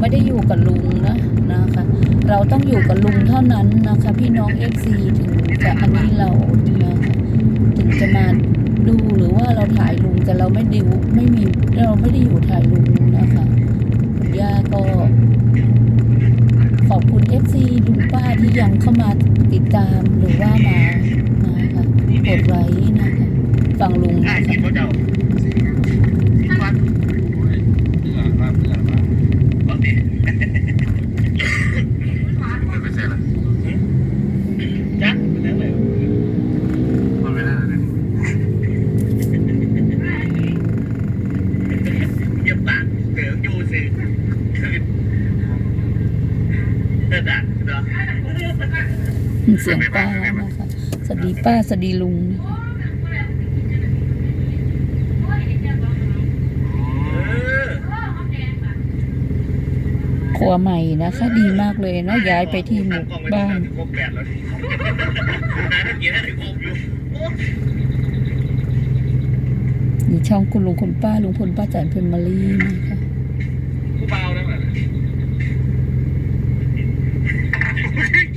ไม่ได้อยู่กับลุงนะนะคะ เราต้องอยู่กับลุงเท่านั้นนะคะ พี่น้องเอฟซีถึงจะอันนี้เรานะคะถึงจะมาดูหรือว่าเราถ่ายลุงแต่เราไม่ดูไม่มีเราไม่ได้อยู่ถ่ายลุงนะคะย่าก็ขอบคุณเอฟซีลุงป้าที่ยังเข้ามาติดตามหรือว่ามานะคะกดไลค์นะคะฟังลุงนะคะ เขาเจ้าสิวันเพื่อว่าเพื่อว่าบางทีไปเสร็จแล้วจักแล้วเลยมันไม่ได้เลยเยี่ยมปากเสือยูสิเด็ดอะเนาะ เสียงป้านะคะสวัสดีป้าสวัสดีลุงนะคะครัวใหม่นะคะ ดีมากเลยเนาะย้ายไปที่หมู่บ้านครบแปดแล้วดินายต้องกินให้ถึงครบอยู่โอ้มีช่องคุณลุงคุณป้าลุงพลป้าแตนเพมมารีนะคะ กูเบาแล้วเหรอ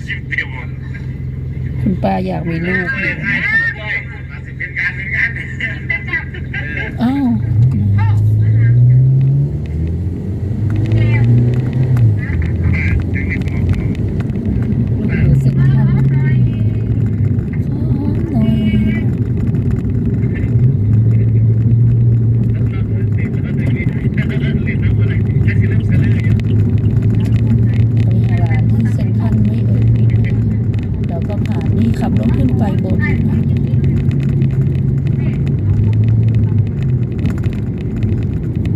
คิดเต็มหมด คุณ ป้าอยากมีลูกอยู่ ง่าย นะ ๆเลยมาสิเป็นการเป็นงาน อ้าวลูกอยู่เซ็นทรัลขอหน่อยไปหาร้านที่เซ็นทรัลไม่เอ่ยผิดนะคะแล้วก็ผ่านนี่ขับรถขึ้น ไปบนนะ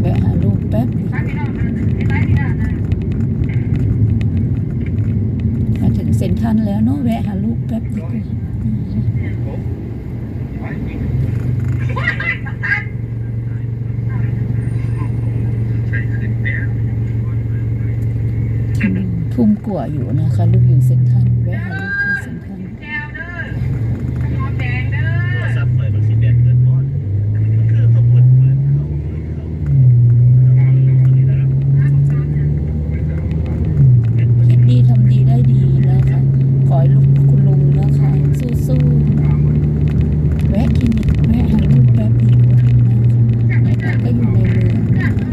แวะหาลูกแป๊บมาถึงเซ็นทรัลแล้วเนาะแวะหาลูกแป๊บดีกว่าทุ่มกว่าอยู่นะคะ ลูกอยู่เซ็นทรัลแวะหาลูกที่เซ็นทรัล ซับเปิดมันสีแดงเกินบอลคือเขาเปิดเปิดเขาเปิดเขา คิดดีทำดีได้ดีนะคะ ขอให้ลูกคุณลุงนะคะ สู้ๆแวะคลินิกแวะหาลูกแป๊บดีกว่านะคะไหนๆก็อยู่ในเมืองนะคะ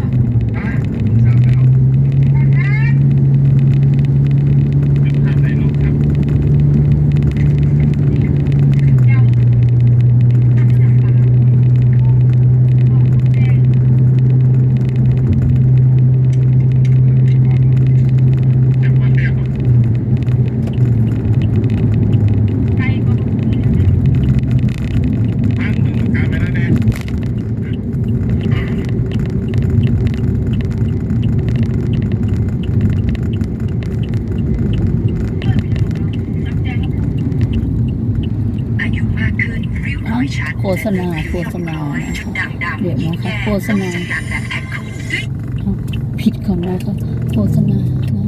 อายุมากขึ้นริ้วรอยชัด โฆษณาโฆษณานะคะด่างดำเดี๋ยวนะคะโฆษณาต้องจัดการแบบแอคคูด้วยอ้าวผิดของเราก็โฆษณานะคะ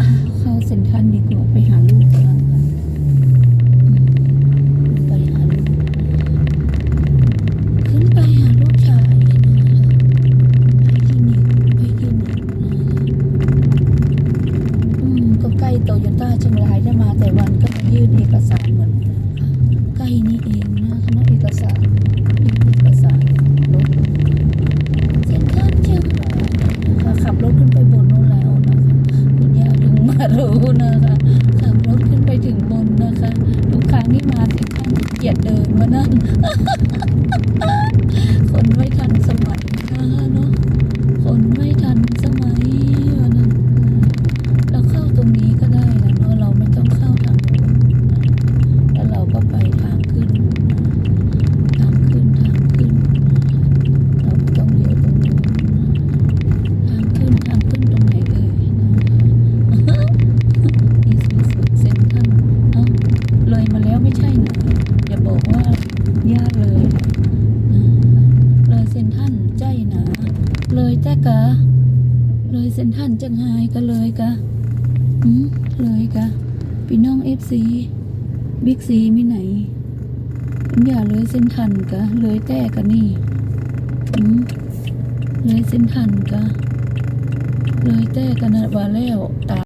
อะเข้าเซ็นทรัลดีกว่าไปหาลูกกันนะคะอืมไปหาลูกขึ้นไปหาลูกชายนะคะไปคลินิกไปคลินิกนะคะอืมก็ใกล้โตโยต้าเชียงรายได้มาแต่วันก็มายื่นเอกสารเหมือนกันนะคะใกล้นี่เองนะคณะเอกสารยื่นเอกสารรถ เซ็นทรัลเชียงรายนะคะขับรถขึ้นไปบนนู้นแล้วนะคะคุณย่าถึงมา รู้นะคะขับรถขึ้นไปถึงบนนะคะ ทุกครั้งที่มาสิท่านเกลียดเดินมานั่นคนไม่ทันสมัยนะคะเนาะคนไม่ทันสมัยวันนั้นเราเข้าตรงนี้ก็ได้นะเนาะเราไม่ต้องเข้าทางโน้นนะแล้วเราก็ไปทางขึ้นนะทางขึ้นทางขึ้นนะคะเราไม่ต้องเลี้ยวตรงนู้นนะทางขึ้นทางขึ้นตรงไหนเอ่ยนะคะ นี่สุดเซ็นทรัลเอ้าเลยมาแล้วไม่ใช่นะอย่าบอกว่าญาติเลยนะเลยเซ็นทรัลใจนะ เลยแต่กะ เลยเซ็นทันจังไฮก็เลยกะอืมเลยกะพี่น้องเอฟซีบิ๊กซีมีไหนอย่าเลยเส้นทันกะ เลยแต่กะนี่อืมเลยเส้นทันกะ เลยแต่กันนะว่าแล้วตา